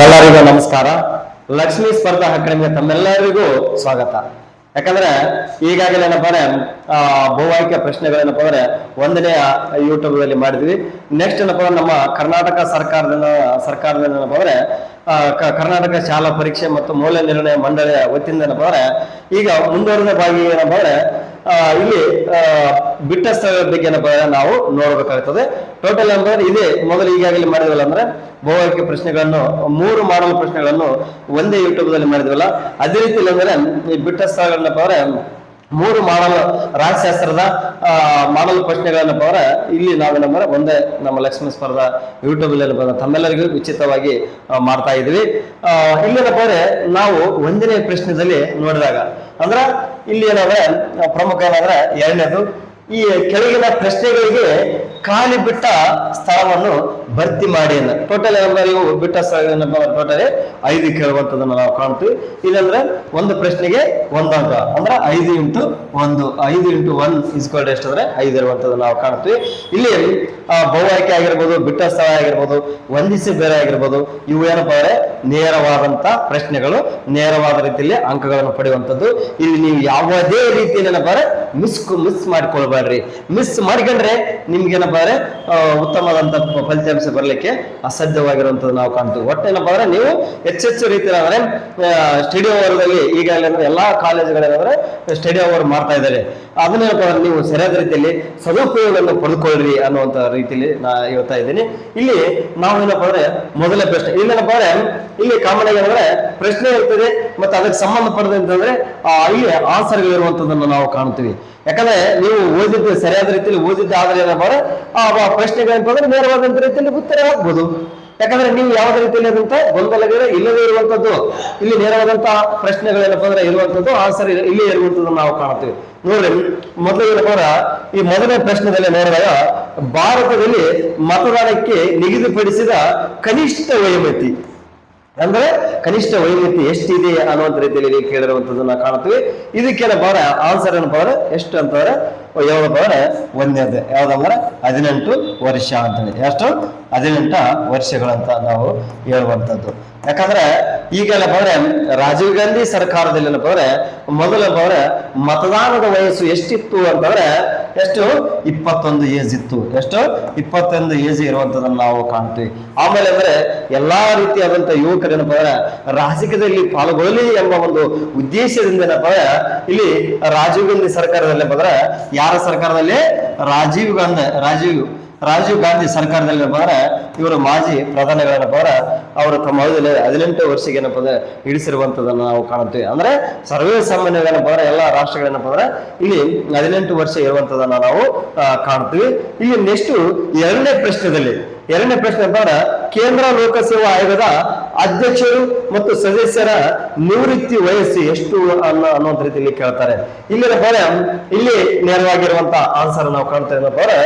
ಎಲ್ಲರಿಗೂ ನಮಸ್ಕಾರ. ಲಕ್ಷ್ಮಿ ಸ್ಪರ್ಧಾ ಅಕಾಡೆಮಿಗೆ ತಮ್ಮೆಲ್ಲರಿಗೂ ಸ್ವಾಗತ. ಯಾಕಂದ್ರೆ ಈಗಾಗಲೇ ಏನಪ್ಪ ಅಂದ್ರೆ ಆ, ಬಹು ಆಯ್ಕೆ ಪ್ರಶ್ನೆಗಳೇನಪ್ಪ ಅಂದ್ರೆ ಒಂದನೇ ಯೂಟ್ಯೂಬ್ ಅಲ್ಲಿ ಮಾಡಿದ್ವಿ. ನೆಕ್ಸ್ಟ್ ಏನಪ್ಪ ನಮ್ಮ ಕರ್ನಾಟಕ ಸರ್ಕಾರದಿಂದ ಸರ್ಕಾರದಿಂದ ಏನಪ್ಪ ಅಂದ್ರೆ ಕರ್ನಾಟಕ ಶಾಲಾ ಪರೀಕ್ಷೆ ಮತ್ತು ಮೌಲ್ಯ ನಿರ್ಣಯ ಮಂಡಳಿಯ ವತಿಯಿಂದ ಏನಪ್ಪ ಈಗ ಮುಂದುವರೆದ ಭಾಗಿ ಏನಪ್ಪ ಇಲ್ಲಿ ಬಿಟ್ಟ ಸ್ಥಳಗಳ ಬಗ್ಗೆ ಏನಪ್ಪ ನಾವು ನೋಡಬೇಕಾಗ್ತದೆ. ಟೋಟಲ್ ಅಂದ್ರೆ ಇದೇ, ಮೊದಲು ಈಗಾಗಲೇ ಮಾಡಿದ್ವಲ್ಲ ಅಂದ್ರೆ, ಭೌಗೋಳಿಕ ಪ್ರಶ್ನೆಗಳನ್ನು, ಮೂರು ಮಾಡಲ್ ಪ್ರಶ್ನೆಗಳನ್ನು ಒಂದೇ ಯೂಟ್ಯೂಬ್ ದಲ್ಲಿ ಮಾಡಿದ್ವಲ್ಲ. ಅದೇ ರೀತಿ ಅಂದ್ರೆ, ಈ ಬಿಟ್ಟ ಸ್ಥಳಗಳನ್ನಪ್ಪ ಅಂದ್ರೆ ಮೂರು ಮಾಡಲ್ ರಾಜಶಾಸ್ತ್ರದ ಮಾಡಲ್ ಪ್ರಶ್ನೆಗಳನ್ನು ಬರ ಇಲ್ಲಿ ನಾವೇನಂದ್ರೆ ಒಂದೇ ನಮ್ಮ ಲಕ್ಷ್ಮಣ ಸ್ಪರ್ಧಾ ಯೂಟ್ಯೂಬ್ ಅಲ್ಲಿ ತಮ್ಮೆಲ್ಲರಿಗೂ ಉಚಿತವಾಗಿ ಮಾಡ್ತಾ ಇದ್ವಿ ಇಲ್ಲಿನ ಅಂದ್ರೆ ನಾವು ಒಂದನೇ ಪ್ರಶ್ನೆದಲ್ಲಿ ನೋಡಿದಾಗ, ಅಂದ್ರ ಇಲ್ಲಿ ಏನಾದ್ರೆ, ಪ್ರಮುಖ ಏನಾದ್ರೆ ಎರಡನೇದು, ಈ ಕೆಳಗಿನ ಪ್ರಶ್ನೆಗಳಿಗೆ ಖಾಲಿ ಬಿಟ್ಟ ಸ್ಥಳವನ್ನು ಭರ್ತಿ ಮಾಡಿ ಅನ್ನ ಟೋಟಲ್ ಎಲ್ಲರಿಗೂ ಬಿಟ್ಟ ಟೋಟಲ್ ಐದು ಕೇಳುವಂಥದ್ದನ್ನು ನಾವು ಕಾಣ್ತೀವಿ. ಇಲ್ಲಂದ್ರೆ ಒಂದು ಪ್ರಶ್ನೆಗೆ ಒಂದು ಅಂಕ. ಅಂದ್ರೆ ಐದು ಇಂಟು ಒಂದು. ಐದು ಇಂಟು ಒನ್ ಇಸ್ಕೊಲ್ಡ್ ಎಷ್ಟು ಅಂದ್ರೆ ಐದು ಇರುವಂಥದ್ದು ನಾವು ಕಾಣ್ತೀವಿ. ಇಲ್ಲಿ ಬಹು ಆಯ್ಕೆ ಆಗಿರ್ಬೋದು, ಬಿಟ್ಟ ಸ್ಥಳ ಆಗಿರ್ಬೋದು ಒಂದಿಸಿ ಬೇರೆ ಆಗಿರ್ಬೋದು, ಇವು ಏನಪ್ಪ ಅಂದ್ರೆ ನೇರವಾದಂತ ಪ್ರಶ್ನೆಗಳು, ನೇರವಾದ ರೀತಿಯಲ್ಲಿ ಅಂಕಗಳನ್ನು ಪಡೆಯುವಂಥದ್ದು ಇಲ್ಲಿ ನೀವು ಯಾವುದೇ ರೀತಿಯಲ್ಲಿ ಏನಪ್ಪ ಮಿಸ್ ಮಿಸ್ ಮಾಡ್ಕೊಳ್ಬೇಡ್ರಿ. ಮಿಸ್ ಮಾಡ್ಕೊಂಡ್ರೆ ನಿಮ್ಗೆ ಏನಪ್ಪ ಉತ್ತಮವಾದಂತ ಪ- ಫಲಿತಾಂಶ ಬರಲಿಕ್ಕೆ ಅಸಾಧ್ಯವಾಗಿರುವಂಥದ್ದು ನಾವು ಕಾಣ್ತೀವಿ. ಒಟ್ಟು ಏನಪ್ಪ ಅಂದ್ರೆ ನೀವು ಹೆಚ್ಚೆಚ್ಚು ರೀತಿಯಲ್ಲಿ ಅಂದ್ರೆ ಸ್ಟೇಡಿಯಂ ಓವರ್ದಲ್ಲಿ ಈಗಾಗಲೇ ಅಂದ್ರೆ ಎಲ್ಲಾ ಕಾಲೇಜುಗಳೇನಂದ್ರೆ ಸ್ಟೇಡಿಯೋ ಅವರ್ ಮಾಡ್ತಾ ಇದ್ದಾರೆ. ಅದನ್ನೇನಪ್ಪ ಅಂದ್ರೆ ನೀವು ಸರಿಯಾದ ರೀತಿಯಲ್ಲಿ ಸದುಪಯೋಗವನ್ನು ಪಡೆದುಕೊಳ್ಳ್ರಿ ಅನ್ನುವಂತ ರೀತಿಯಲ್ಲಿ ನಾ ಹೇಳ್ತಾ ಇದ್ದೀನಿ. ಇಲ್ಲಿ ನಾವೇನಪ್ಪ ಅಂದ್ರೆ ಮೊದಲ ಪ್ರಶ್ನೆ. ಇಲ್ಲೇನಪ್ಪ ಅಂದ್ರೆ ಇಲ್ಲಿ ಕಾಮನ್ ಆಗಿ ಅಂದ್ರೆ ಪ್ರಶ್ನೆ ಇರ್ತದೆ ಮತ್ತೆ ಅದಕ್ಕೆ ಸಂಬಂಧಪಟ್ಟಂತಂದ್ರೆ ಆ, ಇಲ್ಲಿ ಆನ್ಸರ್ಗಳು ಇರುವಂತದನ್ನು ನಾವು ಕಾಣ್ತೀವಿ ಯಾಕಂದ್ರೆ ನೀವು ಓದಿದ್ದು ಸರಿಯಾದ ರೀತಿಯಲ್ಲಿ ಓದಿದ್ದು ಆದ್ರೆ ಏನಪ್ಪ ಅಂದ್ರೆ ಆ ಆ ಪ್ರಶ್ನೆಗಳೇನಪ್ಪ ಅಂದ್ರೆ ನೇರವಾದಂತ ರೀತಿಯಲ್ಲಿ ಉತ್ತರ ಆಗ್ಬೋದು. ಯಾಕಂದ್ರೆ ನೀವು ಯಾವ ರೀತಿಯಲ್ಲಿ ಆದಂತ ಗೊಂದಲಗಳು ಇಲ್ಲದೇ ಇರುವಂತದ್ದು, ಇಲ್ಲಿ ನೇರವಾದಂತಹ ಪ್ರಶ್ನೆಗಳೇನಪ್ಪ ಅಂದ್ರೆ ಇರುವಂತದ್ದು ಆನ್ಸರ್ ಇಲ್ಲಿ ಇರುವಂತದ್ದು ನಾವು ಕಾಣ್ತೀವಿ ನೋಡ್ರಿ, ಮೊದಲು ಏನಪ್ಪ ಈ ಮೊದಲನೇ ಪ್ರಶ್ನೆದಲ್ಲಿ ನೋಡಿದಾಗ ಭಾರತದಲ್ಲಿ ಮತದಾನಕ್ಕೆ ನಿಗದಿಪಡಿಸಿದ ಕನಿಷ್ಠ ವಯೋಮಿತಿ. ಅಂದ್ರೆ ಕನಿಷ್ಠ ವೈವಿಧ್ಯ ಎಷ್ಟಿದೆ ಅನ್ನುವಂತ ರೀತಿಯಲ್ಲಿ ಇಲ್ಲಿ ಕೇಳಿರುವಂತದ್ದು ನಾವು ಕಾಣ್ತೀವಿ ಇದಕ್ಕೆಲ್ಲ ಅಂದ್ರೆ ಆನ್ಸರ್ ಏನು ಬಾರ ಎಷ್ಟು ಅಂತಂದ್ರೆ ಏಳು ಬಾರ ಒಂದೇದು ಯಾವ್ದಂದ್ರೆ ಹದಿನೆಂಟು ವರ್ಷ ಅಂತೇಳಿ. ಎಷ್ಟು? ಹದಿನೆಂಟ ವರ್ಷಗಳಂತ ನಾವು ಹೇಳುವಂಥದ್ದು ಯಾಕಂದ್ರೆ ಈಗೆಲ್ಲಪ್ಪ ಅಂದ್ರೆ ರಾಜೀವ್ ಗಾಂಧಿ ಸರ್ಕಾರದಲ್ಲಿ ಏನಪ್ಪ ಮೊದಲ ಬಂದ್ರೆ ಮತದಾನದ ವಯಸ್ಸು ಎಷ್ಟಿತ್ತು ಅಂತಂದ್ರೆ ಎಷ್ಟು? ಇಪ್ಪತ್ತೊಂದು ಏಜ್ ಇತ್ತು. ಎಷ್ಟು? ಇಪ್ಪತ್ತೊಂದು ಏಜ್ ಇರುವಂತದನ್ನ ನಾವು ಕಾಣ್ತೀವಿ. ಆಮೇಲೆ ಅಂದ್ರೆ ಎಲ್ಲಾ ರೀತಿಯಾದಂತ ಯುವಕರು ಏನಪ್ಪ ಅಂದ್ರೆ ರಾಜಕೀಯದಲ್ಲಿ ಪಾಲ್ಗೊಳ್ಳಲಿ ಎಂಬ ಒಂದು ಉದ್ದೇಶದಿಂದ ಏನಪ್ಪ ಇಲ್ಲಿ ರಾಜೀವ್ ಗಾಂಧಿ ಸರ್ಕಾರದಲ್ಲಿ ಬಂದ್ರೆ ಯಾರ ಸರ್ಕಾರದಲ್ಲಿ? ರಾಜೀವ್ ಗಾಂಧಿ, ರಾಜೀವ್ ರಾಜೀವ್ ಗಾಂಧಿ ಸರ್ಕಾರದಲ್ಲಿ ಬಾರ ಇವರು ಮಾಜಿ ಪ್ರಧಾನಿಗಳ ಬಾರ ಅವರು ತಮ್ಮ ಅವಧಿಯಲ್ಲಿ ಹದಿನೆಂಟು ವರ್ಷಕ್ಕೆ ಏನಪ್ಪ ಅಂದ್ರೆ ಇಳಿಸಿರುವಂತದನ್ನ ನಾವು ಕಾಣುತ್ತೇವೆ. ಅಂದ್ರೆ ಸರ್ವೇ ಸಾಮಾನ್ಯವೇನಪ್ಪ ಅಂದ್ರೆ ಎಲ್ಲ ರಾಷ್ಟ್ರಗಳೇನಪ್ಪ ಅಂದ್ರೆ ಇಲ್ಲಿ ಹದಿನೆಂಟು ವರ್ಷ ಇರುವಂತದನ್ನ ನಾವು ಕಾಣ್ತೀವಿ ಇಲ್ಲಿ ನೆಕ್ಸ್ಟ್ ಎರಡನೇ ಪ್ರಶ್ನೆದಲ್ಲಿ ಎರಡನೇ ಪ್ರಶ್ನೆ ಅಂತಂದ್ರೆ ಕೇಂದ್ರ ಲೋಕಸೇವಾ ಆಯೋಗದ ಅಧ್ಯಕ್ಷರು ಮತ್ತು ಸದಸ್ಯರ ನಿವೃತ್ತಿ ವಯಸ್ಸು ಎಷ್ಟು ಅನ್ನೋ ಅನ್ನೋಂಥ ರೀತಿಯಲ್ಲಿ ಕೇಳ್ತಾರೆ. ಇಲ್ಲಿನ ಅಂದ್ರೆ ಇಲ್ಲಿ ನೇರವಾಗಿರುವಂತ ಆನ್ಸರ್ ನಾವು ಕಾಣ್ತಾ ಏನಪ್ಪ ಅಂದ್ರೆ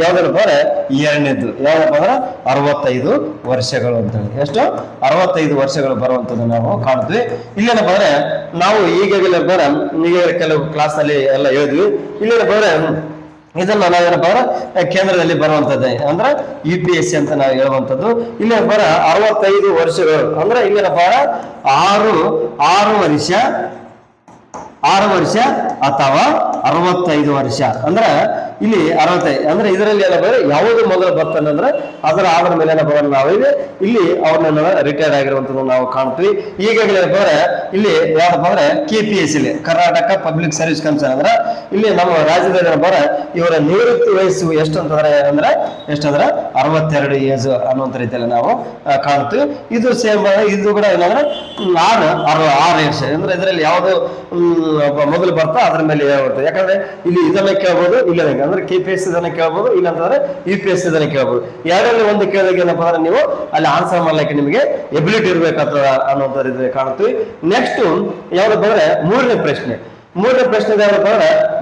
ಯಾವ್ದೇನಪ್ಪ ಅಂದ್ರೆ ಎರಡನೇದು ಯಾವ್ದಪ್ಪ ಅಂದ್ರೆ ಅರವತ್ತೈದು ವರ್ಷಗಳು ಅಂತ ಹೇಳಿ. ಎಷ್ಟು? ಅರವತ್ತೈದು ವರ್ಷಗಳು ಬರುವಂತದ್ದು ನಾವು ಕಾಣ್ತೀವಿ. ಇಲ್ಲೇನಪ್ಪ ಅಂದ್ರೆ ನಾವು ಈಗಾಗಲೇ ಬರ ಈಗ ಕೆಲವು ಕ್ಲಾಸ್ ಅಲ್ಲಿ ಎಲ್ಲ ಹೇಳಿದ್ವಿ. ಇಲ್ಲೇನಪ್ಪ ಅಂದ್ರೆ ಇದನ್ನ ನಾವೇನಪ್ಪ ಅಂದ್ರೆ ಕೇಂದ್ರದಲ್ಲಿ ಬರುವಂತದ್ದೇ. ಅಂದ್ರೆ ಯು ಪಿ ಎಸ್ ಸಿ ಅಂತ ನಾವು ಹೇಳುವಂತದ್ದು ಇಲ್ಲಿ ಬರ ಅರವತ್ತೈದು ವರ್ಷಗಳು. ಅಂದ್ರೆ ಇಲ್ಲೇನಪ್ಪ ಆರು ಆರು ವರ್ಷ ಆರು ವರ್ಷ ಅಥವಾ ಅರವತ್ತೈದು ವರ್ಷ. ಅಂದ್ರೆ ಇಲ್ಲಿ ಅರವತ್ತೈದು ಅಂದ್ರೆ ಇದರಲ್ಲಿ ಏನಪ್ಪ ಅಂದ್ರೆ ಯಾವುದು ಮೊದಲು ಬರ್ತಾನೆ ಅಂದ್ರೆ ಅದರ ಆಧಾರ ಮೇಲೆ ಏನಪ್ಪ ಅಂದ್ರೆ ನಾವು ಇಲ್ಲಿ ಅವ್ರನ್ನ ರಿಟೈರ್ಡ್ ಆಗಿರುವಂತದ್ದು ನಾವು ಕಾಣ್ತೀವಿ. ಈಗಾಗಲೇ ಏನಪ್ಪ ಅಂದ್ರೆ ಇಲ್ಲಿ ಯಾರಪ್ಪ ಅಂದ್ರೆ ಕೆ ಪಿ ಎಸ್ ಇಲ್ಲಿ ಕರ್ನಾಟಕ ಪಬ್ಲಿಕ್ ಸರ್ವಿಸ್ ಕಮಿಷನ್ ಅಂದ್ರೆ ಇಲ್ಲಿ ನಮ್ಮ ರಾಜ್ಯದಲ್ಲಿ ಏನಪ್ಪ ಇವರ ನಿವೃತ್ತಿ ವಯಸ್ಸು ಎಷ್ಟು ಅಂತಂದ್ರೆ ಅಂದ್ರೆ ಎಷ್ಟಂದ್ರೆ ಅರವತ್ತೆರಡು ಏಜ್ ಅನ್ನುವಂಥ ರೀತಿಯಲ್ಲಿ ನಾವು ಕಾಣ್ತೀವಿ ಇದು ಸೇಮ್ ಇದು ಕೂಡ ಏನಂದ್ರೆ ಆರು ಆರು ಆರು ಏಜ್ ಅಂದ್ರೆ ಇದರಲ್ಲಿ ಯಾವುದು ಮೊದಲು ಬರ್ತಾ ಅದ್ರ ಮೇಲೆ ಹೇಳ್ಬೋದು. ಯಾಕಂದ್ರೆ ಇಲ್ಲಿ ಇದನ್ನ ಕೇಳ್ಬೋದು, ಇಲ್ಲ ಅಂದ್ರೆ ಕೆ ಪಿ ಎಸ್ ಇದನ್ನ ಕೇಳ್ಬೋದು, ಇಲ್ಲ ಅಂತಂದ್ರೆ ಯು ಪಿ ಎಸ್ ಇದನ್ನ ಕೇಳ್ಬೋದು. ಎರಡರಲ್ಲಿ ಒಂದು ಕೇಳಿದಾಗ ಏನಪ್ಪಾ ಅಂದ್ರೆ ನೀವು ಅಲ್ಲಿ ಆನ್ಸರ್ ಮಾಡ್ಲಿಕ್ಕೆ ನಿಮಗೆ ಎಬಿಲಿಟಿ ಇರ್ಬೇಕಾಗ್ತದ ಅನ್ನುವಂಥ ರೀತಿಯಲ್ಲಿ ಕಾಣ್ತೀವಿ ನೆಕ್ಸ್ಟ್ ಯಾವ್ದು ಬಂದ್ರೆ ಮೂರನೇ ಪ್ರಶ್ನೆ. ಮೂರನೇ ಪ್ರಶ್ನೆ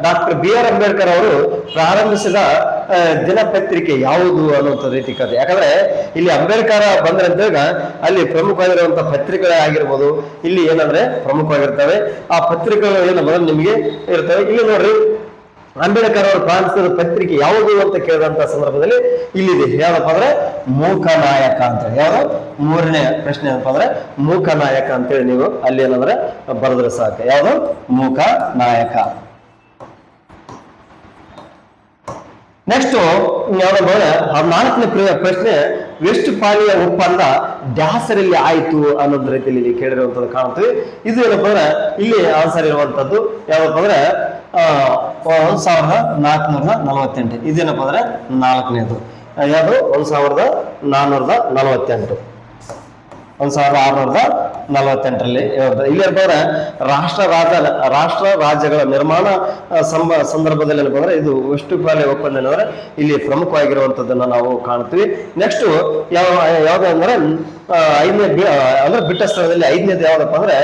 ಡಾಕ್ಟರ್ ಬಿ ಆರ್ ಅಂಬೇಡ್ಕರ್ ಅವರು ಪ್ರಾರಂಭಿಸಿದ ದಿನಪತ್ರಿಕೆ ಯಾವುದು ಅನ್ನುವಂಥ ರೀತಿ ಕಥೆ. ಯಾಕಂದ್ರೆ ಇಲ್ಲಿ ಅಂಬೇಡ್ಕರ್ ಬಂದ್ರೆ ಅಂದಾಗ ಅಲ್ಲಿ ಪ್ರಮುಖವಾಗಿರುವಂತಹ ಪತ್ರಿಕೆಗಳೇ ಆಗಿರ್ಬೋದು. ಇಲ್ಲಿ ಏನಂದ್ರೆ ಪ್ರಮುಖವಾಗಿರ್ತವೆ. ಆ ಪತ್ರಿಕೆಗಳು ಏನಂದ್ರೆ ನಿಮಗೆ ಇರ್ತವೆ. ಇಲ್ಲಿ ನೋಡ್ರಿ ಅಂಬೇಡ್ಕರ್ ಅವರು ಪ್ರಾರಂಭಿಸಿದ ಪತ್ರಿಕೆ ಯಾವುದು ಅಂತ ಕೇಳಿದಂತ ಸಂದರ್ಭದಲ್ಲಿ ಇಲ್ಲಿದೆ. ಹೇಳಪ್ಪ ಅಂದ್ರೆ ಮೂಕ ನಾಯಕ ಅಂತ. ಯಾರು ಮೂರನೇ ಪ್ರಶ್ನೆ ಏನಪ್ಪ ಅಂದ್ರೆ ಮೂಕ ನಾಯಕ ಅಂತೇಳಿ ನೀವು ಅಲ್ಲಿ ಏನಂದ್ರೆ ಬರೆದ್ರೆ ಸಾಕು. ಯಾವುದು? ಮೂಕ ನಾಯಕ ನೆಕ್ಸ್ಟ್ ಯಾವ್ದಪ್ಪ ಆ ನಾಲ್ಕನೇ ಪ್ರ- ಪ್ರಶ್ನೆ ವೆಸ್ಟ್ ಪಾಲಿಯ ಒಪ್ಪಂದ ಡ್ಯಾಸರಲ್ಲಿ ಆಯಿತು ಅನ್ನೋದ್ ರೀತಿಯಲ್ಲಿ ಇಲ್ಲಿ ಕೇಳಿರುವಂತದ್ದು ಕಾಣ್ತೀವಿ ಇದು ಏನಪ್ಪ ಅಂದ್ರೆ, ಇಲ್ಲಿ ಆನ್ಸರ್ ಇರುವಂತದ್ದು ಯಾವಪ್ಪ ಅಂದ್ರೆ ಒಂದ್ ಸಾವಿರದ ನಾಲ್ಕುನೂರ ನಲವತ್ತೆಂಟು. ಇದೇನಪ್ಪ ಅಂದ್ರೆ, ನಾಲ್ಕನೇದು. ಯಾವುದು? ಒಂದ್ ಸಾವಿರದ ನಾನ್ನೂರದ ನಲವತ್ತೆಂಟು. ಒಂದ್ ಸಾವಿರದ ಆರುನೂರದ ನಲವತ್ತೆಂಟರಲ್ಲಿ. ಇಲ್ಲಿ ಏನಪ್ಪ ರಾಷ್ಟ್ರ ರಾಜ ರಾಷ್ಟ್ರ ರಾಜ್ಯಗಳ ನಿರ್ಮಾಣ ಸಂಬ, ಸಂದರ್ಭದಲ್ಲಿ ಏನಪ್ಪ ಇದು ಪಾಲೆ ಒಪ್ಪಂದ ಏನಂದ್ರೆ ಇಲ್ಲಿ ಪ್ರಮುಖವಾಗಿರುವಂತದ್ದನ್ನ ನಾವು ಕಾಣ್ತೀವಿ ನೆಕ್ಸ್ಟ್ ಯಾವ, ಯಾವ್ದು ಅಂದ್ರೆ ಐದನೇ ಅಂದ್ರೆ ಬಿಟ್ಟ ಸ್ಥಳದಲ್ಲಿ ಐದನೇದು ಯಾವ್ದಪ್ಪ ಅಂದ್ರೆ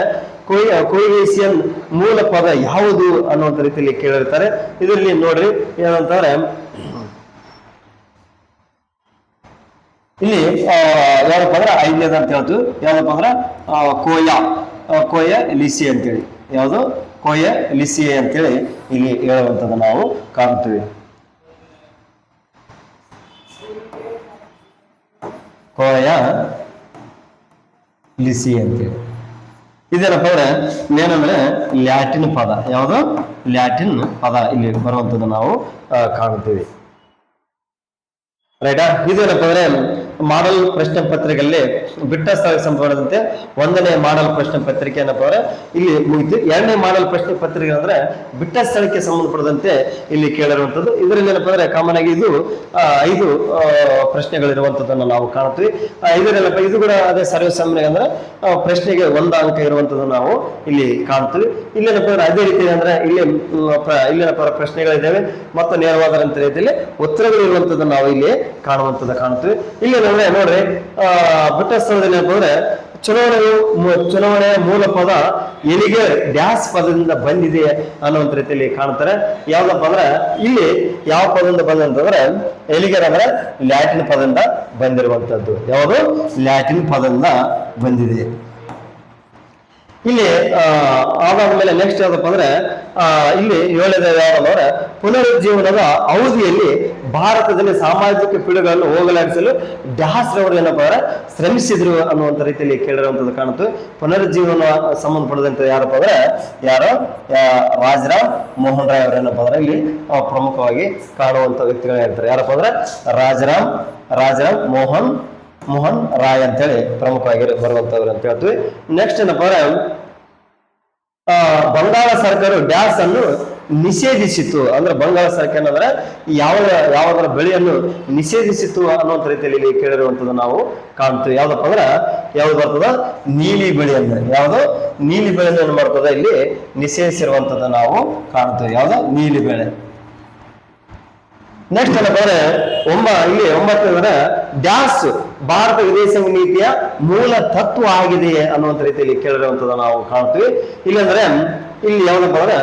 ಕೊಯ್ ಕೊಯ್ಸಿಯನ್ ಮೂಲ ಪದ ಯಾವುದು ಅನ್ನುವಂಥ ರೀತಿಯಲ್ಲಿ ಕೇಳಿರ್ತಾರೆ ಇದರಲ್ಲಿ ನೋಡ್ರಿ ಏನಂತಂದ್ರೆ ಇಲ್ಲಿ ಯಾರಪ್ಪ ಅಂದ್ರೆ ಐದನೇದ ಅಂತ ಹೇಳ್ತೀವಿ. ಯಾವ್ದಪ್ಪ ಅಂದ್ರೆ ಕೋಯ ಕೋಯ ಲಿಸಿ ಅಂತೇಳಿ. ಯಾವುದು? ಕೋಯ ಲಿಸಿ ಅಂತೇಳಿ ಇಲ್ಲಿ ಹೇಳುವಂಥದ್ದು ನಾವು ಕಾಣ್ತೀವಿ. ಕೋಯ ಲಿಸಿ ಅಂತೇಳಿ. ಇದೇನಪ್ಪ ಅಂದ್ರೆ ಏನಂದ್ರೆ ಲ್ಯಾಟಿನ್ ಪದ. ಯಾವುದು? ಲ್ಯಾಟಿನ್ ಪದ ಇಲ್ಲಿ ಬರುವಂಥದ್ದು ನಾವು ಕಾಣುತ್ತೇವೆ ಕಾಣ್ತೀವಿ. ರೈಟಾ? ಇದೇನಪ್ಪ ಅಂದ್ರೆ ಮಾಡಲ್ ಪ್ರಶ್ನೆ ಪತ್ರಿಕೆಯಲ್ಲಿ ಬಿಟ್ಟ ಸ್ಥಳಕ್ಕೆ ಸಂಬಂಧಪಟ್ಟಂತೆ ಒಂದನೇ ಮಾಡಲ್ ಪ್ರಶ್ನೆ ಪತ್ರಿಕೆ ಏನಪ್ಪ ಅಂದ್ರೆ ಇಲ್ಲಿ ಮುಗಿತು. ಎರಡನೇ ಮಾಡಲ್ ಪ್ರಶ್ನೆ ಪತ್ರಿಕೆ ಅಂದ್ರೆ ಬಿಟ್ಟ ಸ್ಥಳಕ್ಕೆ ಸಂಬಂಧಪಡದಂತೆ ಇಲ್ಲಿ ಕೇಳಿರುವಂತದ್ದು ಇದರಲ್ಲಿ ಏನಪ್ಪ ಅಂದ್ರೆ ಕಾಮನ್ ಆಗಿ ಇದು ಐದು ಪ್ರಶ್ನೆಗಳಿರುವಂತದ್ದನ್ನು ನಾವು ಕಾಣ್ತೀವಿ ಇದರಲ್ಲಪ್ಪ ಇದು ಕೂಡ ಅದೇ ಸರ್ವೇ ಸಾಮಾನ್ಯ ಅಂದ್ರೆ ಪ್ರಶ್ನೆಗೆ ಒಂದ ಅಂಕ ಇರುವಂತದ್ದು ನಾವು ಇಲ್ಲಿ ಕಾಣ್ತೀವಿ ಇಲ್ಲೇನಪ್ಪ ಅಂದ್ರೆ ಅದೇ ರೀತಿ ಅಂದ್ರೆ ಇಲ್ಲಿ ಇಲ್ಲೇನಪ್ಪ ಪ್ರಶ್ನೆಗಳಿದ್ದಾವೆ. ಮತ್ತು ನೇರವಾದ ರೀತಿಯಲ್ಲಿ ಉತ್ತರಗಳು ಇರುವಂತದ್ದು ನಾವು ಇಲ್ಲಿ ಕಾಣುವಂತದ್ದು ಕಾಣ್ತೀವಿ ಇಲ್ಲಿ ನೋಡ್ರೆ ನೋಡ್ರಿ, ಆ ಸ್ಥಳದಲ್ಲಿ ಏನಪ್ಪ ಚುನಾವಣೆಯು ಚುನಾವಣೆಯ ಮೂಲ ಪದ ಎಲ್ಲಿಗೆ ಡ್ಯಾಸ್ ಪದದಿಂದ ಬಂದಿದೆ ಅನ್ನುವಂತ ರೀತಿಯಲ್ಲಿ ಕಾಣ್ತಾರೆ. ಯಾವ್ದಪ್ಪ ಅಂದ್ರೆ, ಇಲ್ಲಿ ಯಾವ ಪದದಿಂದ ಬಂದಂತಂದ್ರೆ ಎಲಿಗರ್ ಅಂದ್ರೆ ಲ್ಯಾಟಿನ್ ಪದದಿಂದ ಬಂದಿರುವಂತದ್ದು ಯಾವುದು? ಲ್ಯಾಟಿನ್ ಪದದಿಂದ ಬಂದಿದೆ. ಇಲ್ಲಿ ಅದಾದ್ಮೇಲೆ ನೆಕ್ಸ್ಟ್ ಯಾವ್ದಪ್ಪ ಅಂದ್ರೆ ಇಲ್ಲಿ ಏಳನೇದು ಯಾವ್ದಂದ್ರೆ ಪುನರುಜ್ಜೀವನದ ಅವಧಿಯಲ್ಲಿ ಭಾರತದಲ್ಲಿ ಸಾಮಾಜಿಕ ಪೀಳಿಗೆಗಳನ್ನು ಹೋಗಲಾಡಿಸಲು ಡ್ಯಾಸ್ ರವರು ಏನಪ್ಪ ಅಂದ್ರೆ ಶ್ರಮಿಸಿದ್ರು ಅನ್ನುವಂಥ ರೀತಿಯಲ್ಲಿ ಕೇಳಿರುವಂಥದ್ದು ಕಾಣುತ್ತೆ. ಪುನರುಜ್ಜೀವನ ಸಂಬಂಧಪಟ್ಟಂತೆ ಯಾರಪ್ಪ ಅಂದ್ರೆ, ಯಾರು? ರಾಜರಾವ್ ಮೋಹನ್ ರಾಯ್ ಅವರು ಏನಪ್ಪ ಅಂದ್ರೆ ಇಲ್ಲಿ ಪ್ರಮುಖವಾಗಿ ಕಾಣುವಂತ ವ್ಯಕ್ತಿಗಳು ಹೇಳ್ತಾರೆ ಯಾರಪ್ಪ ಅಂದ್ರೆ, ರಾಜರಾಮ್ ರಾಜರಾಮ್ ಮೋಹನ್ ಮೋಹನ್ ರಾಯ್ ಅಂತೇಳಿ ಪ್ರಮುಖವಾಗಿ ಬರುವಂತವ್ರು ಅಂತ ಹೇಳ್ತೀವಿ. ನೆಕ್ಸ್ಟ್ ಏನಪ್ಪ ಅಂದ್ರೆ ಬಂಗಾಳ ಸರ್ಕಾರ ಡ್ಯಾಸ್ ಅನ್ನು ನಿಷೇಧಿಸಿತು ಅಂದ್ರೆ ಬಂಗಾಳ ಸರ್ಕಾರ ಏನಂದ್ರೆ, ಯಾವ, ಯಾವ್ದರ ಬೆಳೆಯನ್ನು ನಿಷೇಧಿಸಿತು ಅನ್ನುವಂತ ರೀತಿಯಲ್ಲಿ ಇಲ್ಲಿ ಕೇಳಿರುವಂತದ್ದು ನಾವು ಕಾಣ್ತೀವಿ. ಯಾವ್ದಪ್ಪ ಅಂದ್ರೆ, ಯಾವ್ದು ಬರ್ತದ? ನೀಲಿ ಬೆಳೆ ಅಂದ್ರೆ ಯಾವ್ದು? ನೀಲಿ ಬೆಳೆಯನ್ನು ಏನ್ ಮಾಡ್ತದ ಇಲ್ಲಿ ನಿಷೇಧಿಸಿರುವಂತದ್ದು ನಾವು ಕಾಣ್ತೀವಿ. ಯಾವ್ದು? ನೀಲಿ ಬೆಳೆ. ನೆಕ್ಸ್ಟ್ ಏನಪ್ಪ ಅಂದ್ರೆ, ಒಂಬ, ಇಲ್ಲಿ ಒಂಬತ್ತು ಅಂದ್ರೆ ಡ್ಯಾಸ್ ಭಾರತ ವಿದೇಶಾಂಗ ನೀತಿಯ ಮೂಲ ತತ್ವ ಆಗಿದೆ ಅನ್ನುವಂಥ ರೀತಿಯಲ್ಲಿ ಕೇಳಿರುವಂಥದ್ದು ನಾವು ಕಾಣ್ತೀವಿ. ಇಲ್ಲಂದ್ರೆ ಇಲ್ಲಿ ಯಾವ್ದಪ್ಪ ಅಂದ್ರೆ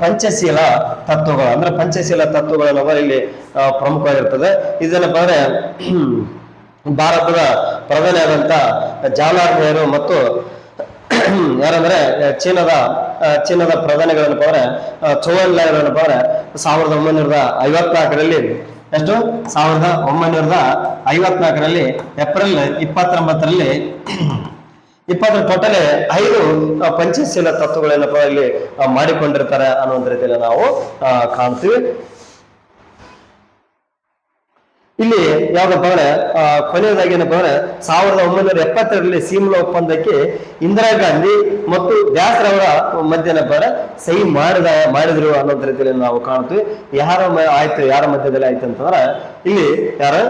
ಪಂಚಶೀಲ ತತ್ವಗಳು. ಅಂದ್ರೆ ಪಂಚಶೀಲ ತತ್ವಗಳು ಇಲ್ಲಿ ಪ್ರಮುಖವಾಗಿರ್ತದೆ. ಇದೇನಪ್ಪ ಅಂದ್ರೆ ಭಾರತದ ಪ್ರಧಾನಿಯಾದಂತ ಜವಾಹರ್ಲಾಲ್ ನೆಹರು ಮತ್ತು ಯಾರಂದ್ರೆ, ಚೀನಾದ ಚೀನಾದ ಪ್ರಧಾನಿಗಳನ್ನಪ್ಪ ಅಂದ್ರೆ ಚೌಹಾನ್ ಲಾಲ್ ಏನಪ್ಪ ಅಂದ್ರೆ ಸಾವಿರದ ಒಂಬೈನೂರ ಐವತ್ನಾಲ್ಕರಲ್ಲಿ ಎಷ್ಟು? ಸಾವಿರದ ಒಂಬೈನೂರದ ಐವತ್ನಾಲ್ಕರಲ್ಲಿ ಏಪ್ರಿಲ್ ಇಪ್ಪತ್ತೊಂಬತ್ತರಲ್ಲಿ ಇಪ್ಪತ್ತರ ಟೋಟಲ್ ಐದು ಪಂಚಶೀಲ ತತ್ವಗಳೇನಪ್ಪ ಇಲ್ಲಿ ಮಾಡಿಕೊಂಡಿರ್ತಾರೆ ಅನ್ನೋ ರೀತಿಯಲ್ಲಿ ನಾವು ಕಾಣ್ತೀವಿ. ಇಲ್ಲಿ ಯಾವ್ದಪ್ಪ ಅಂದ್ರೆ ಕೊನೆಯದಾಗಿ ಏನಪ್ಪ ಅಂದ್ರೆ ಸಾವಿರದ ಒಂಬೈನೂರ ಎಪ್ಪತ್ತೆರಡರಲ್ಲಿ ಸೀಮ್ಲಾ ಒಪ್ಪಂದಕ್ಕೆ ಇಂದಿರಾ ಗಾಂಧಿ ಮತ್ತು ವ್ಯಾಸರವರ ಮಧ್ಯ ಏನಪ್ಪ ಅಂದ್ರೆ ಸಹಿ ಮಾಡಿದ, ಮಾಡಿದ್ರು ಅನ್ನೋ ರೀತಿಯಲ್ಲಿ ನಾವು ಕಾಣ್ತೀವಿ ಯಾರ ಆಯ್ತು, ಯಾರ ಮಧ್ಯದಲ್ಲಿ ಆಯ್ತು ಅಂತಂದ್ರೆ, ಇಲ್ಲಿ ಯಾರು?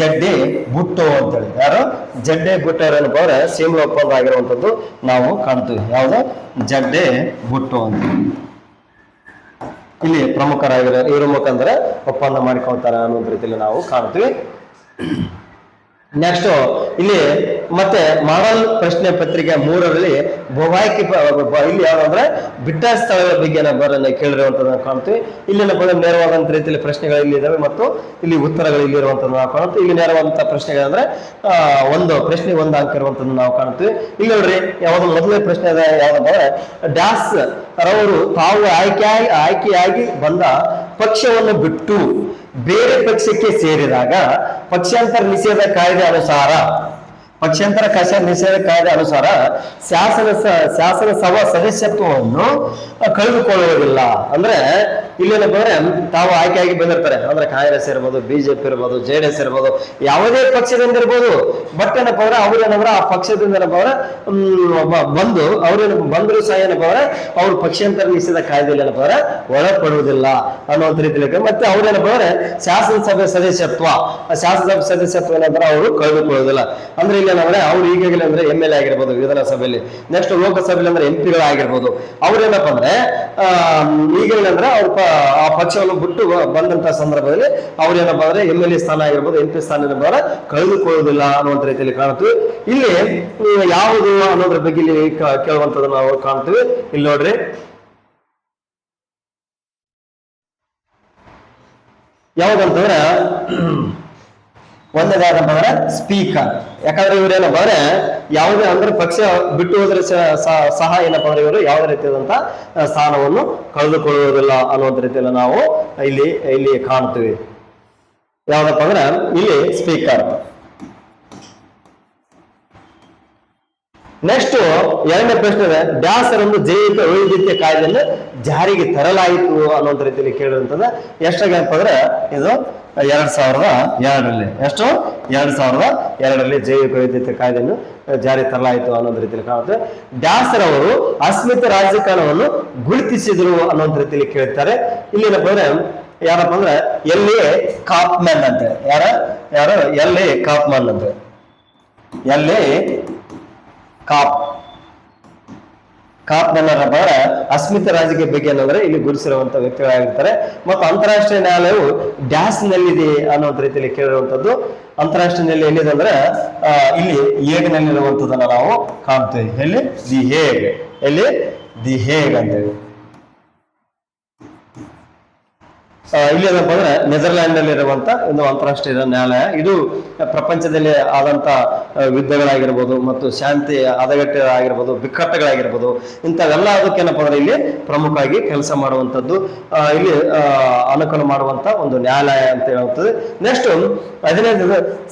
ಜಡ್ಡೆ ಬುಟ್ಟೋ ಅಂತೇಳಿ ಯಾರು? ಜಡ್ಡೆ ಬುಟ್ಟೋ ಏನಪ್ಪ ಅಂದ್ರೆ ಸೀಮ್ಲಾ ಒಪ್ಪಂದ ಆಗಿರುವಂತದ್ದು ನಾವು ಕಾಣ್ತೀವಿ. ಯಾವ್ದು? ಜಡ್ಡೆ ಬುಟ್ಟೋ ಅಂತ ಇಲ್ಲಿ ಪ್ರಮುಖರಾಗಿರೋ ಇವ್ರ ಮುಖಾಂತರ ಒಪ್ಪಂದ ಮಾಡಿಕೊಳ್ತಾರೆ ಅನ್ನೋ ರೀತಿಯಲ್ಲಿ ನಾವು ಕಾಣ್ತೀವಿ. ನೆಕ್ಸ್ಟ್ ಇಲ್ಲಿ ಮತ್ತೆ ಮಾಡಲ್ ಪ್ರಶ್ನೆ ಪತ್ರಿಕೆ ಮೂರರಲ್ಲಿ ಭೂವಾಯ್ಕೆ ಇಲ್ಲಿ ಯಾವ್ದಂದ್ರೆ ಬಿಟ್ಟ ಸ್ಥಳಗಳ ಬಗ್ಗೆ ಬರನ್ನ ಕೇಳಿರುವಂತದನ್ನ ಕಾಣ್ತೀವಿ ಇಲ್ಲಿ ಏನಪ್ಪ ಅಂದ್ರೆ ನೇರವಾದಂತ ರೀತಿಯಲ್ಲಿ ಪ್ರಶ್ನೆಗಳು ಇಲ್ಲಿ ಇದಾವೆ ಮತ್ತು ಇಲ್ಲಿ ಉತ್ತರಗಳು ಇಲ್ಲಿ ಇರುವಂತದ್ದು ನಾವು ಕಾಣ್ತೀವಿ ಇಲ್ಲಿ ನೇರವಾದಂತ ಪ್ರಶ್ನೆಗಳಂದ್ರೆ ಒಂದು ಪ್ರಶ್ನೆ ಒಂದು ಅಂಕ ಇರುವಂತದ್ದು ನಾವು ಕಾಣ್ತೀವಿ ಇಲ್ಲಿ ನೋಡ್ರಿ, ಯಾವ್ದು ಮೊದಲನೇ ಪ್ರಶ್ನೆ ಅದ ಯಾವ್ದಪ್ಪ ಅಂದ್ರೆ, ಡ್ಯಾಸ್ ರವರು ತಾವು ಆಯ್ಕೆಯಾಗಿ ಆಯ್ಕೆಯಾಗಿ ಬಂದ ಪಕ್ಷವನ್ನು ಬಿಟ್ಟು ಬೇರೆ ಪಕ್ಷಕ್ಕೆ ಸೇರಿದಾಗ ಪಕ್ಷಾಂತರ ನಿಷೇಧ ಕಾಯ್ದೆ ಅನುಸಾರ ಪಕ್ಷಾಂತರ ಕಷ ನಿಷೇಧ ಕಾಯ್ದೆ ಅನುಸಾರ ಶಾಸನ ಶಾಸನ ಸಭಾ ಸದಸ್ಯತ್ವವನ್ನು ಕಳೆದುಕೊಳ್ಳುವುದಿಲ್ಲ. ಅಂದ್ರೆ ಇಲ್ಲೇನಪ್ಪ ಅಂದ್ರೆ ತಾವು ಆಯ್ಕೆಯಾಗಿ ಬಂದಿರ್ತಾರೆ. ಅಂದ್ರೆ ಕಾಂಗ್ರೆಸ್ ಇರ್ಬೋದು, ಬಿಜೆಪಿ ಇರ್ಬೋದು ಜೆ ಡಿ ಎಸ್ ಇರ್ಬೋದು, ಯಾವುದೇ ಪಕ್ಷದಿಂದ ಇರ್ಬೋದು. ಬಟ್ ಏನಪ್ಪ ಅಂದ್ರೆ ಅವ್ರೇನಂದ್ರೆ ಆ ಪಕ್ಷದಿಂದ ಏನಪ್ಪ ಅಂದ್ರೆ ಬಂದು ಅವ್ರೇನು ಬಂದ್ರು ಸಹ ಏನಪ್ಪ ಅಂದ್ರೆ ಅವ್ರು ಪಕ್ಷಾಂತರ ನಿಷೇಧ ಕಾಯ್ದೆಯಲ್ಲಿ ಏನಪ್ಪ ಅಂದ್ರೆ ಒಳಪಡುವುದಿಲ್ಲ ಅನ್ನುವಂತ ರೀತಿಯಲ್ಲಿ. ಮತ್ತೆ ಅವ್ರೇನಪ್ಪ ಅಂದ್ರೆ ಶಾಸನಸಭೆ ಸದಸ್ಯತ್ವ ಶಾಸನಸಭೆ ಸದಸ್ಯತ್ವ ಏನಂದ್ರೆ ಅವರು ಕಳೆದುಕೊಳ್ಳುವುದಿಲ್ಲ. ಅಂದ್ರೆ ಇಲ್ಲಿ ಅಂದ್ರೆ ಅವ್ರು ಈಗಾಗಲೇ ಅಂದ್ರೆ ಎಂ ಎಲ್ ಎ ಆಗಿರ್ಬೋದು ವಿಧಾನಸಭೆಯಲ್ಲಿ ನೆಕ್ಸ್ಟ್ ಲೋಕಸಭೆಯಲ್ಲಿ ಅಂದ್ರೆ ಎಂ ಪಿಗಳಾಗಿರ್ಬೋದು ಅವ್ರೇನಪ್ಪ ಅಂದ್ರೆ ಈಗಾಗಲೇ ಅಂದ್ರೆ ಅವ್ರ ಆ ಪಕ್ಷವನ್ನು ಬಿಟ್ಟು ಬಂದಂತ ಸಂದರ್ಭದಲ್ಲಿ ಅವ್ರೇನಪ್ಪ ಅಂದ್ರೆ ಎಂ ಎಲ್ ಎ ಸ್ಥಾನ ಆಗಿರ್ಬೋದು, ಎಂ ಪಿ ಸ್ಥಾನ ಏನಪ್ಪ ಕಳೆದುಕೊಳ್ಳೋದಿಲ್ಲ ಅನ್ನುವಂತ ರೀತಿಯಲ್ಲಿ ಕಾಣ್ತೀವಿ ಇಲ್ಲಿ ಯಾವುದು ಅನ್ನೋದ್ರ ಬಗ್ಗೆ ಇಲ್ಲಿ ಕ- ನಾವು ಕಾಣ್ತೀವಿ. ಇಲ್ಲಿ ನೋಡ್ರಿ. ಯಾವ್ದಂತಂದ್ರೆ ಒಂದೇದಾದಪ್ಪ ಅಂದ್ರೆ ಸ್ಪೀಕರ್ ಯಾಕಂದ್ರೆ ಇವ್ರು ಏನಪ್ಪ ಅಂದ್ರೆ ಯಾವುದೇ ಅಂದ್ರೆ ಪಕ್ಷ ಬಿಟ್ಟು ಹೋದ್ರೆ ಸಹ ಏನಪ್ಪ ಅಂದ್ರೆ ಇವರು ಯಾವುದೇ ರೀತಿಯಾದಂತ ಸ್ಥಾನವನ್ನು ಕಳೆದುಕೊಳ್ಳುವುದಿಲ್ಲ ಅನ್ನುವಂಥ ರೀತಿಯಲ್ಲಿ ನಾವು ಇಲ್ಲಿ ಇಲ್ಲಿ ಕಾಣ್ತೀವಿ. ಯಾವ್ದಪ್ಪ ಅಂದ್ರೆ ಇಲ್ಲಿ ಸ್ಪೀಕರ್ ನೆಕ್ಸ್ಟ್ ಎರಡನೇ ಪ್ರಶ್ನೆ ಇದೆ. ಡ್ಯಾಸರನ್ನು ಜೈವಿಕ ವೈದ್ಯಕೀಯ ಕಾಯ್ದೆಯನ್ನು ಜಾರಿಗೆ ತರಲಾಯಿತು ಅನ್ನೋಂತ ರೀತಿಯಲ್ಲಿ ಕೇಳಿರುವಂತದ ಎಷ್ಟಾಗಪ್ಪ ಅಂದ್ರೆ ಇದು ಎರಡ್ ಸಾವಿರದ ಎರಡರಲ್ಲಿ. ಎಷ್ಟು? ಎರಡ್ ಸಾವಿರದ ಎರಡರಲ್ಲಿ ಜೈವಿಕ ವೈವಿಧ್ಯತೆ ಕಾಯ್ದೆಯನ್ನು ಜಾರಿ ತರಲಾಯಿತು ಅನ್ನೋದ್ ರೀತಿಯಲ್ಲಿ ಕಾಣುತ್ತೆ. ದ್ಯಾಸರವರು ಅಸ್ಮಿತ ರಾಜಕಾರಣವನ್ನು ಗುರುತಿಸಿದ್ರು ಅನ್ನೋಂತ ರೀತಿಯಲ್ಲಿ ಕೇಳ್ತಾರೆ. ಇಲ್ಲಿ ಏನಪ್ಪ ಅಂದ್ರೆ ಯಾರಪ್ಪ ಅಂದ್ರೆ ಎಲ್ಲಿ ಕಾಪ್ಮನ್ ಅಂತ. ಯಾರ? ಯಾರು? ಎಲ್ಲಿ ಕಾಪ್ಮನ್ ಅಂತ. ಎಲ್ಲಿ ಕಾಪ್. ಕಾಪ್ ಅವರ ಅಸ್ಮಿತ ರಾಜಕೀಯ ಬಗ್ಗೆ ಏನಂದ್ರೆ ಇಲ್ಲಿ ಗುರುಸಿರುವಂತ ವ್ಯಕ್ತಿಗಳಾಗಿರ್ತಾರೆ ಮತ್ತು ಅಂತಾರಾಷ್ಟ್ರೀಯ ನ್ಯಾಯಾಲಯವು ಡ್ಯಾಸ್ ನಲ್ಲಿದೆ ಅನ್ನೋ ರೀತಿಯಲ್ಲಿ ಕೇಳಿರುವಂತದ್ದು. ಅಂತಾರಾಷ್ಟ್ರೀಯ ನ್ಯಾಯಾಲಯ ಏನಿದೆ ಅಂದ್ರೆ ಇಲ್ಲಿ ಹೇಗ್ನಲ್ಲಿರುವಂತದನ್ನ ನಾವು ಕಾಣ್ತೇವೆ. ಎಲ್ಲಿ? ದಿ ಹೇಗ್. ಎಲ್ಲಿ? ದಿ ಹೇಗ್ ಅಂತೇಳಿ ಇಲ್ಲಿ ಏನಪ್ಪ ಅಂದ್ರೆ ನೆದರ್ಲ್ಯಾಂಡ್ನಲ್ಲಿ ಇರುವಂತ ಒಂದು ಅಂತಾರಾಷ್ಟ್ರೀಯ ನ್ಯಾಯಾಲಯ. ಇದು ಪ್ರಪಂಚದಲ್ಲಿ ಆದಂತ ಯುದ್ಧಗಳಾಗಿರ್ಬೋದು ಮತ್ತು ಶಾಂತಿ ಹದಗಟ್ಟಾಗಿರ್ಬೋದು ಬಿಕ್ಕಟ್ಟುಗಳಾಗಿರ್ಬೋದು, ಇಂಥವೆಲ್ಲ ಅದಕ್ಕೇನಪ್ಪ ಅಂದ್ರೆ ಇಲ್ಲಿ ಪ್ರಮುಖವಾಗಿ ಕೆಲಸ ಮಾಡುವಂಥದ್ದು. ಇಲ್ಲಿ ಅನುಕೂಲ ಮಾಡುವಂತ ಒಂದು ನ್ಯಾಯಾಲಯ ಅಂತ ಹೇಳುತ್ತದೆ. ನೆಕ್ಸ್ಟ್ ಹದಿನೈದು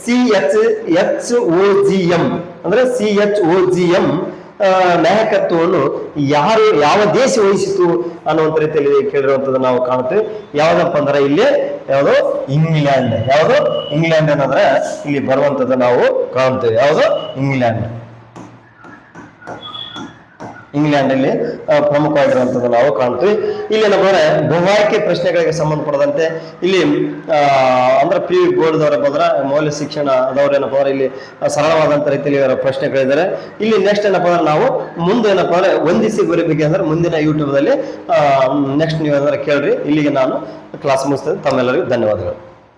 C H H O G M ಅಂದ್ರೆ C H O G M ನಾಯಕತ್ವವನ್ನು ಯಾರು, ಯಾವ ದೇಶ ವಹಿಸಿತು ಅನ್ನುವಂಥ ರೀತಿಯಲ್ಲಿ ಕೇಳಿರುವಂಥದ್ದು ನಾವು ಕಾಣುತ್ತೇವೆ. ಯಾವ್ದಪ್ಪ ಅಂದ್ರೆ ಇಲ್ಲಿ ಯಾವುದು? ಇಂಗ್ಲೆಂಡ್. ಯಾವುದು? ಇಂಗ್ಲೆಂಡ್ ಅನ್ನೋದ್ರೆ ಇಲ್ಲಿ ಬರುವಂತದ್ದು ನಾವು ಕಾಣ್ತೇವೆ ಯಾವುದು? ಇಂಗ್ಲೆಂಡ್. ಇಂಗ್ಲೆಂಡ್ ಅಲ್ಲಿ ಪ್ರಮುಖವಾಗಿರುವಂತದ್ದು ನಾವು ಕಾಣ್ತೀವಿ. ಇಲ್ಲಿ ಏನಪ್ಪ ಅಂದ್ರೆ ಬಹುಆಯ್ಕೆ ಪ್ರಶ್ನೆಗಳಿಗೆ ಸಂಬಂಧಪಡದಂತೆ ಇಲ್ಲಿ ಅಂದ್ರೆ ಪಿ ಬೋರ್ಡ್ ದವರ ಬದ್ರ ಮೌಲ್ಯ ಶಿಕ್ಷಣ ಅದವ್ರು ಏನಪ್ಪ ಅಂದ್ರೆ ಇಲ್ಲಿ ಸರಳವಾದಂತ ರೀತಿಯಲ್ಲಿ ಇವರ ಪ್ರಶ್ನೆಗಳಿದ್ದಾರೆ. ಇಲ್ಲಿ ನೆಕ್ಸ್ಟ್ ಏನಪ್ಪ ಅಂದ್ರೆ ನಾವು ಮುಂದೆ ಏನಪ್ಪ ಅಂದ್ರೆ ವಂದಿಸಿ ಬರೀಬೇಕು ಅಂದ್ರೆ ಮುಂದಿನ ಯೂಟ್ಯೂಬ್ ದಲ್ಲಿ ನೆಕ್ಸ್ಟ್ ನೀವು ಏನಾದ್ರೆ ಕೇಳ್ರಿ. ಇಲ್ಲಿಗೆ ನಾನು ಕ್ಲಾಸ್ ಮುಗಿಸ್ತೇನೆ. ತಮ್ಮೆಲ್ಲರಿಗೂ ಧನ್ಯವಾದಗಳು.